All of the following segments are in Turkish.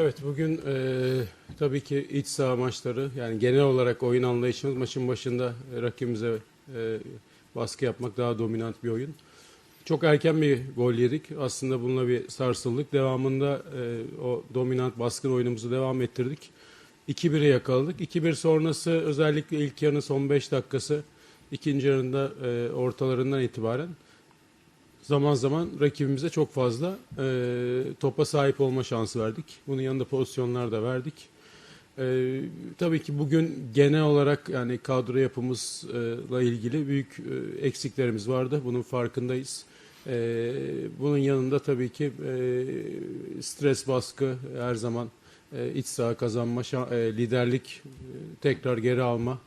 Evet bugün e, tabii ki iç saha maçları yani genel olarak oyun anlayışımız maçın başında e, rakibimize e, baskı yapmak daha dominant bir oyun. Çok erken bir gol yedik. Aslında bununla bir sarsıldık. Devamında e, o dominant baskın oyunumuzu devam ettirdik. 2-1'e yakaladık. 2-1 sonrası özellikle ilk yarının son 5 dakikası ikinci yarında e, ortalarından itibaren zaman zaman rakibimize çok fazla e, topa sahip olma şansı verdik. Bunun yanında pozisyonlar da verdik. E, tabii ki bugün genel olarak yani kadro yapımızla ilgili büyük e, eksiklerimiz vardı. Bunun farkındayız. E, bunun yanında tabii ki e, stres baskı her zaman e, iç saha kazanma, şa- e, liderlik e, tekrar geri alma.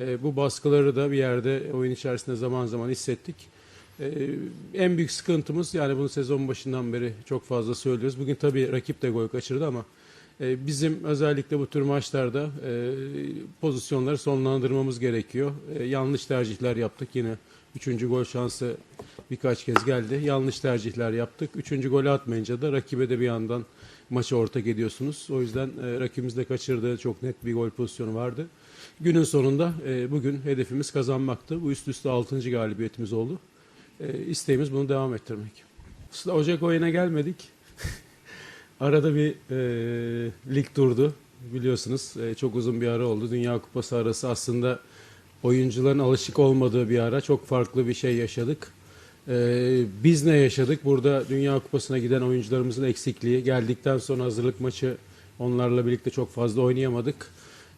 E, bu baskıları da bir yerde oyun içerisinde zaman zaman hissettik. Ee, en büyük sıkıntımız yani bunu sezon başından beri çok fazla söylüyoruz. Bugün tabii rakip de gol kaçırdı ama e, bizim özellikle bu tür maçlarda e, pozisyonları sonlandırmamız gerekiyor. E, yanlış tercihler yaptık yine. Üçüncü gol şansı birkaç kez geldi. Yanlış tercihler yaptık. Üçüncü golü atmayınca da rakibe de bir yandan maçı ortak ediyorsunuz. O yüzden e, rakibimiz de kaçırdığı çok net bir gol pozisyonu vardı. Günün sonunda e, bugün hedefimiz kazanmaktı. Bu üst üste 6. galibiyetimiz oldu. E, isteğimiz bunu devam ettirmek. Aslında Ocak ayına gelmedik. Arada bir e, lig durdu. Biliyorsunuz e, çok uzun bir ara oldu. Dünya Kupası arası aslında oyuncuların alışık olmadığı bir ara. Çok farklı bir şey yaşadık. E, biz ne yaşadık? Burada Dünya Kupası'na giden oyuncularımızın eksikliği. Geldikten sonra hazırlık maçı onlarla birlikte çok fazla oynayamadık.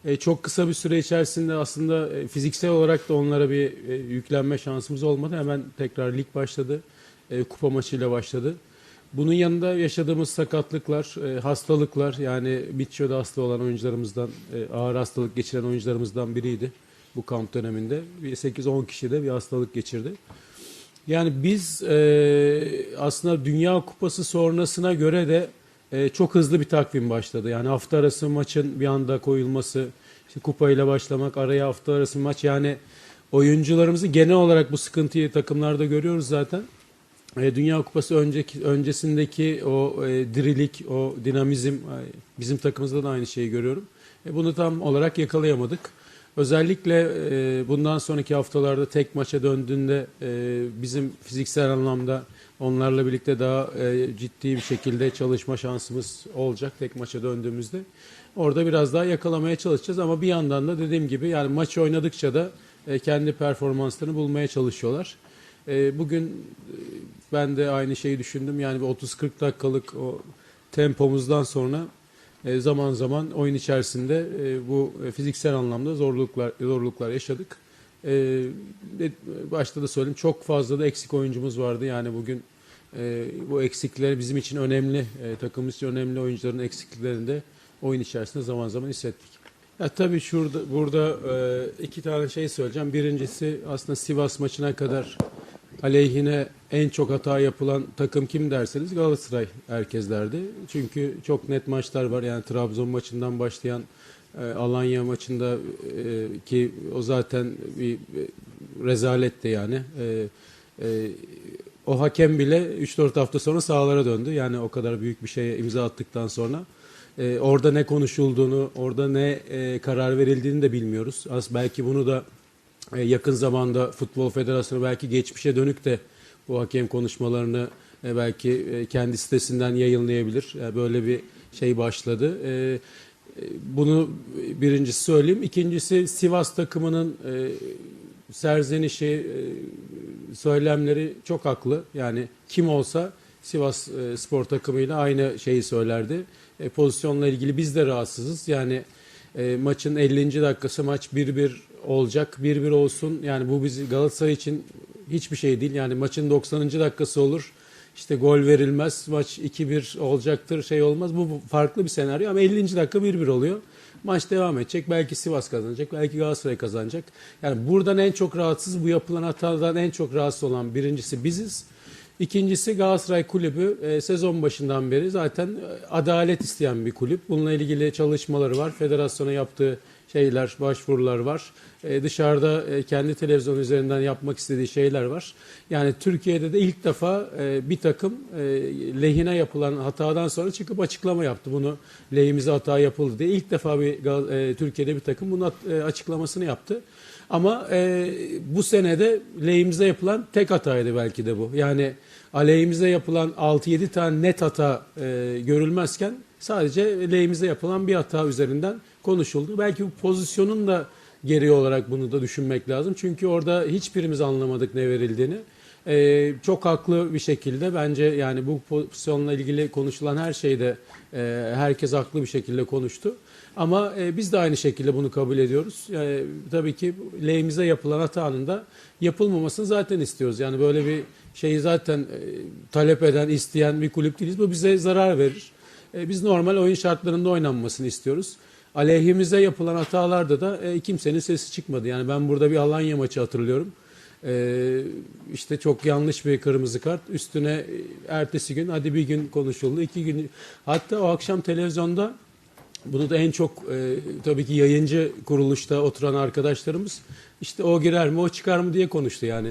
E, çok kısa bir süre içerisinde aslında e, fiziksel olarak da onlara bir e, yüklenme şansımız olmadı. Hemen tekrar lig başladı. E, kupa maçıyla başladı. Bunun yanında yaşadığımız sakatlıklar, e, hastalıklar yani Mitchell'da hasta olan oyuncularımızdan, e, ağır hastalık geçiren oyuncularımızdan biriydi bu kamp döneminde. Bir 8-10 kişi de bir hastalık geçirdi. Yani biz e, aslında Dünya Kupası sonrasına göre de e, çok hızlı bir takvim başladı. Yani hafta arası maçın bir anda koyulması, işte kupayla başlamak, araya hafta arası maç yani oyuncularımızın genel olarak bu sıkıntıyı takımlarda görüyoruz zaten. E, Dünya Kupası önceki öncesindeki o e, dirilik, o dinamizm bizim takımımızda da aynı şeyi görüyorum. E, bunu tam olarak yakalayamadık. Özellikle e, bundan sonraki haftalarda tek maça döndüğünde e, bizim fiziksel anlamda onlarla birlikte daha e, ciddi bir şekilde çalışma şansımız olacak tek maça döndüğümüzde. Orada biraz daha yakalamaya çalışacağız ama bir yandan da dediğim gibi yani maç oynadıkça da e, kendi performanslarını bulmaya çalışıyorlar. E, bugün e, ben de aynı şeyi düşündüm. Yani bir 30-40 dakikalık o tempomuzdan sonra e, zaman zaman oyun içerisinde e, bu e, fiziksel anlamda zorluklar zorluklar yaşadık. Başta da söyleyeyim çok fazla da eksik oyuncumuz vardı. Yani bugün bu eksikleri bizim için önemli, takımımız için önemli oyuncuların eksikliklerini de oyun içerisinde zaman zaman hissettik. Ya tabii şurada burada iki tane şey söyleyeceğim. Birincisi aslında Sivas maçına kadar aleyhine en çok hata yapılan takım kim derseniz Galatasaray herkeslerdi. Çünkü çok net maçlar var. Yani Trabzon maçından başlayan e, Alanya maçında e, ki o zaten bir e, rezaletti yani. O hakem bile 3-4 hafta sonra sahalara döndü. Yani o kadar büyük bir şeye imza attıktan sonra. Orada ne konuşulduğunu, orada ne karar verildiğini de bilmiyoruz. Az belki bunu da yakın zamanda Futbol Federasyonu belki geçmişe dönük de bu hakem konuşmalarını e, belki e, kendi sitesinden yayınlayabilir. E, Böyle bir şey başladı. E, e, Bunu birincisi söyleyeyim. İkincisi Sivas takımının e, serzenişi, e, söylemleri çok haklı. Yani kim olsa Sivas e, spor takımıyla aynı şeyi söylerdi. E, pozisyonla ilgili biz de rahatsızız. Yani e, maçın 50. dakikası maç 1-1 olacak. 1-1 olsun. Yani bu biz Galatasaray için hiçbir şey değil. Yani maçın 90. dakikası olur. İşte gol verilmez. Maç 2-1 olacaktır. Şey olmaz. Bu farklı bir senaryo ama 50. dakika 1-1 oluyor. Maç devam edecek. Belki Sivas kazanacak. Belki Galatasaray kazanacak. Yani buradan en çok rahatsız, bu yapılan hatadan en çok rahatsız olan birincisi biziz. İkincisi Galatasaray Kulübü e, sezon başından beri zaten e, adalet isteyen bir kulüp. Bununla ilgili çalışmaları var. Federasyona yaptığı şeyler, başvurular var. E, dışarıda e, kendi televizyon üzerinden yapmak istediği şeyler var. Yani Türkiye'de de ilk defa bir takım lehine yapılan hatadan sonra çıkıp açıklama yaptı. Bunu lehimize hata yapıldı diye. İlk defa bir Türkiye'de bir takım bunun açıklamasını yaptı. Ama e, bu senede lehimize yapılan tek hataydı belki de bu. Yani aleyhimize yapılan 6-7 tane net hata e, görülmezken sadece lehimize yapılan bir hata üzerinden konuşuldu. Belki bu pozisyonun da geri olarak bunu da düşünmek lazım. Çünkü orada hiçbirimiz anlamadık ne verildiğini. Ee, çok haklı bir şekilde bence yani bu pozisyonla ilgili konuşulan her şeyde e, herkes haklı bir şekilde konuştu. Ama e, biz de aynı şekilde bunu kabul ediyoruz. Yani, tabii ki lehimize yapılan hatanın da yapılmamasını zaten istiyoruz. Yani böyle bir şeyi zaten e, talep eden, isteyen bir kulüp değiliz. Bu bize zarar verir. E, biz normal oyun şartlarında oynanmasını istiyoruz. Aleyhimize yapılan hatalarda da e, kimsenin sesi çıkmadı. Yani ben burada bir Alanya maçı hatırlıyorum. E, işte çok yanlış bir kırmızı kart. Üstüne e, ertesi gün hadi bir gün konuşuldu. iki gün hatta o akşam televizyonda bunu da en çok e, tabii ki yayıncı kuruluşta oturan arkadaşlarımız işte o girer mi o çıkar mı diye konuştu yani.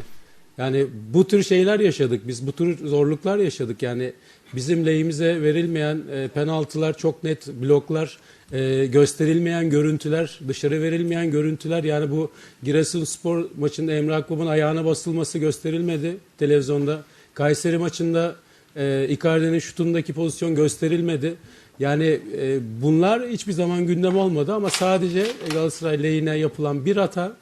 Yani bu tür şeyler yaşadık biz bu tür zorluklar yaşadık yani bizim lehimize verilmeyen e, penaltılar çok net bloklar e, gösterilmeyen görüntüler dışarı verilmeyen görüntüler yani bu Giresunspor maçında Emre Akbab'ın ayağına basılması gösterilmedi televizyonda. Kayseri maçında e, Icardi'nin şutundaki pozisyon gösterilmedi. Yani e, bunlar hiçbir zaman gündem olmadı ama sadece Galatasaray lehine yapılan bir hata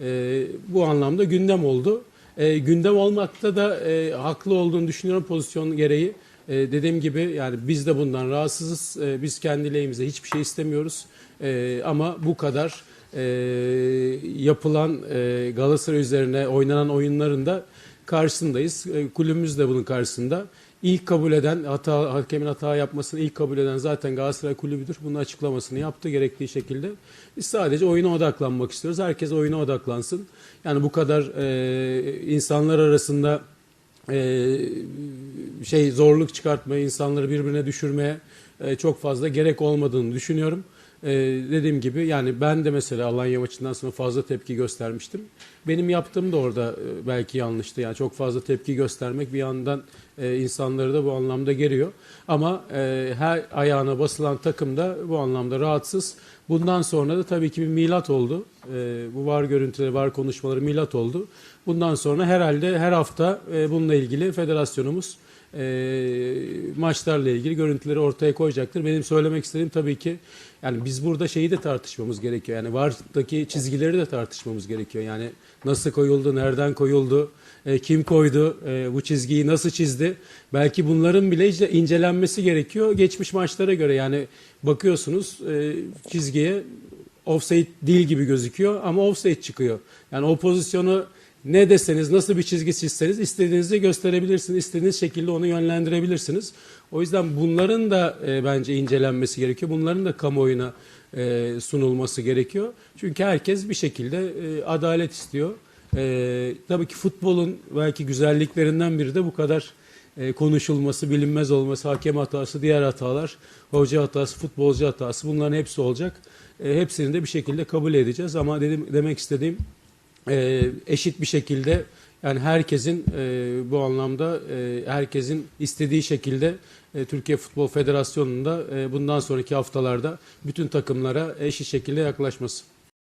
e, bu anlamda gündem oldu. E, gündem olmakta da e, haklı olduğunu düşünüyorum pozisyon gereği. E, dediğim gibi yani biz de bundan rahatsızız. E, biz kendi lehimize hiçbir şey istemiyoruz. E, ama bu kadar e, yapılan e, Galatasaray üzerine oynanan oyunların da karşısındayız. E, kulübümüz de bunun karşısında. İlk kabul eden, hata, hakemin hata yapmasını ilk kabul eden zaten Galatasaray Kulübü'dür. Bunun açıklamasını yaptı gerektiği şekilde. Biz sadece oyuna odaklanmak istiyoruz. Herkes oyuna odaklansın. Yani bu kadar e, insanlar arasında e, şey zorluk çıkartmaya, insanları birbirine düşürmeye e, çok fazla gerek olmadığını düşünüyorum. E, dediğim gibi yani ben de mesela Alanya maçından sonra fazla tepki göstermiştim. Benim yaptığım da orada e, belki yanlıştı. Yani çok fazla tepki göstermek bir yandan e, insanları da bu anlamda geriyor. Ama e, her ayağına basılan takım da bu anlamda rahatsız. Bundan sonra da tabii ki bir milat oldu. E, bu var görüntüleri, var konuşmaları milat oldu. Bundan sonra herhalde her hafta e, bununla ilgili federasyonumuz e, maçlarla ilgili görüntüleri ortaya koyacaktır. Benim söylemek istediğim tabii ki yani biz burada şeyi de tartışmamız gerekiyor. Yani VAR'daki çizgileri de tartışmamız gerekiyor. Yani nasıl koyuldu, nereden koyuldu, e, kim koydu, e, bu çizgiyi nasıl çizdi? Belki bunların bile incelenmesi gerekiyor geçmiş maçlara göre. Yani bakıyorsunuz e, çizgiye offside değil gibi gözüküyor ama offside çıkıyor. Yani o pozisyonu ne deseniz, nasıl bir çizgi çizseniz istediğinizi gösterebilirsiniz. istediğiniz şekilde onu yönlendirebilirsiniz. O yüzden bunların da e, bence incelenmesi gerekiyor. Bunların da kamuoyuna e, sunulması gerekiyor. Çünkü herkes bir şekilde e, adalet istiyor. E, tabii ki futbolun belki güzelliklerinden biri de bu kadar e, konuşulması, bilinmez olması, hakem hatası, diğer hatalar, hoca hatası, futbolcu hatası bunların hepsi olacak. E, hepsini de bir şekilde kabul edeceğiz ama dedim demek istediğim e, eşit bir şekilde yani herkesin e, bu anlamda e, herkesin istediği şekilde e, Türkiye Futbol Federasyonu'nda e, bundan sonraki haftalarda bütün takımlara eşit şekilde yaklaşması.